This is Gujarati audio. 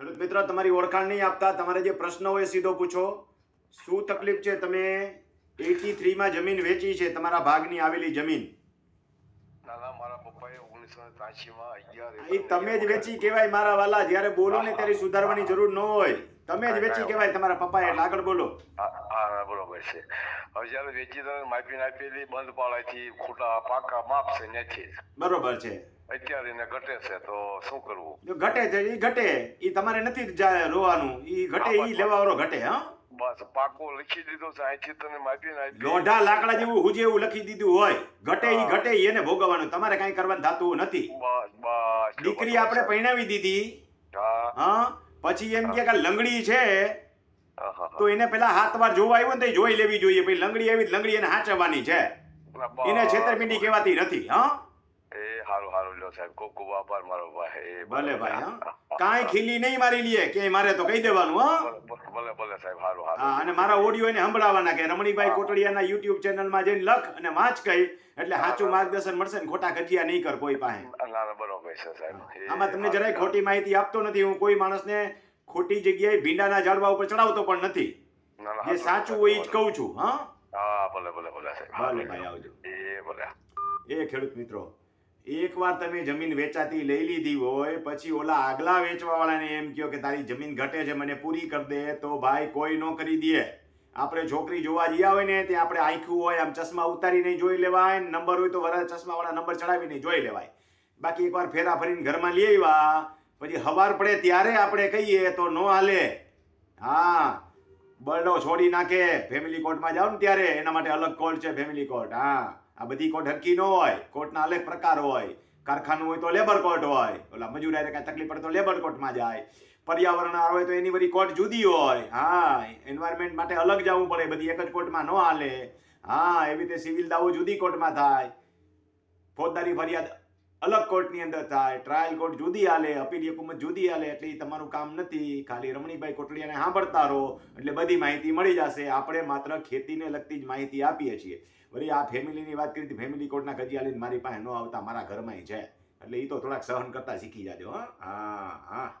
ખેડૂત મિત્ર તમારી ઓળખાણ નહીં આપતા તમારે જે પ્રશ્ન હોય સીધો પૂછો. શું તકલીફ છે? તમે એટી થ્રીમાં જમીન વેચી છે તમારા ભાગની આવેલી જમીન. તમે જ વેચી કહેવાય મારા વાલા. જ્યારે બોલો ને ત્યારે સુધારવાની જરૂર ન હોય. તમે જ વેચી કહેવાય તમારા પપ્પા એટલે આગળ બોલો. હા હા, બરોબર છે. હવે જ્યારે વેચી તમે માપી નાખેલી બંધ પાળાથી ખોટા પાકા માપ છે નથી બરોબર છે. અત્યારે એને ઘટે છે તો શું કરવું? જો ઘટે છે એ ઘટે. એ તમારે નથી રોવાનું. એ ઘટે એ લેવાવાળો ઘટે હા? બસ પાકો લખી દીધો છે અહીંથી તને માફી ના લોઢા લાકડા જેવું હુજે એવું લખી દીધું હોય. ઘટે ઈ ઘટે ઈ એને ભોગવવાનું. તમારે કાંઈ કરવાનું થતું નથી. બસ બસ. દીકરી આપણે પરણાવી દીધી. હા. હા? પછી એમ કે લંગડી છે તો એને પેલા હાથ વાર જોવા આવ્યો ને તો જોઈ લેવી જોઈએ. ભાઈ લંગડી આવી લંગડી એને હાચવવાની છે. એને છેતરપિંડી કહેવાતી નથી હા? એ હારું હારું લ્યો સાહેબ ખૂબ ખૂબ આભાર મારો ભાઈ. ભલે ભાઈ હા. કાંઈ ખીલી નહીં મારી લીએ કે મારે તો કહી દેવાનું હા. ભલે ભલે સાહેબ હારું હા અને મારા ઓડિયો એને સંભળાવવાના કે રમણીભાઈ કોટડિયાના યુટ્યુબ ચેનલમાં જઈને લખ અને વાંચ કહી એટલે સાચું માર્ગદર્શન મળશે ને ખોટા ખજિયા નહીં કર કોઈ પાસે. એ આમાં તમને જરાય ખોટી માહિતી આપતો નથી હું કોઈ માણસને ખોટી જગ્યાએ ભીંડાના ઝાડવા ઉપર ચડાવતો પણ નથી. જે સાચું હોય એ જ કહું છું હા. ભલે ભલે ભલે સાહેબ ભલે ભાઈ આવજો. એ ભલે. એ ખેડૂત મિત્રો એકવાર તમે જમીન વેચાતી લઈ લીધી હોય, પછી ઓલા આગલા વેચવાવાળાને એમ કહો કે તારી જમીન ઘટે છે, મને પૂરી કરી દે, તો ભાઈ કોઈ ન કરી દે. આપણે છોકરી જોવા ગયા હોય ને, ત્યાં આપણે આંખ્યું હોય, આમ ચશ્મા ઉતારીને જોઈ લેવાય, નંબર હોય તો વરા ચશ્માવાળા નંબર ચડાવીને જોઈ લેવાય. બાકી એકવાર ફેરા ફરીને ઘરમાં લઈ આવ્યા, પછી હવાર પડે ત્યારે આપણે કહીએ તો ન હાલે. હા બરડો છોડી નાખે ફેમિલી કોર્ટમાં જાઓ ને ત્યારે, એના માટે અલગ કોર્ટ છે ફેમિલી કોર્ટ હા. આ બધી કોર્ટ હરકી ન હોય. કોર્ટના અલગ પ્રકાર હોય. કારખાનું હોય તો લેબર કોર્ટ હોય. ઓલા મજૂરાને કાંઈ તકલીફ પડે તો લેબર કોર્ટમાં જાય. પર્યાવરણ હોય તો એની બધી કોર્ટ જુદી હોય. હા એન્વાયરમેન્ટ માટે અલગ જવું પડે. બધી એક જ કોર્ટમાં ન હાલે. હા, એવી રીતે સિવિલ દાવો જુદી કોર્ટમાં થાય. ફોજદારી ફરિયાદ અલગ કોર્ટની અંદર થાય, ટ્રાયલ કોર્ટ જુદી હાલે, અપીલ હુકુમત જુદી હાલે, એટલે એ તમારું કામ નથી. ખાલી રમણીભાઈ કોટડીયાને સાંભળતા રહો, એટલે બધી માહિતી મળી જશે. આપણે માત્ર ખેતીને લગતી જ માહિતી આપીએ છીએ. વળી આ ફેમિલીની વાત કરી ફેમિલી કોર્ટના કજિયા લઈને મારી પાસે ન આવતા, મારા ઘરમાં છે. એટલે એ તો થોડાક સહન કરતા શીખી જાજો, હા. હા હા.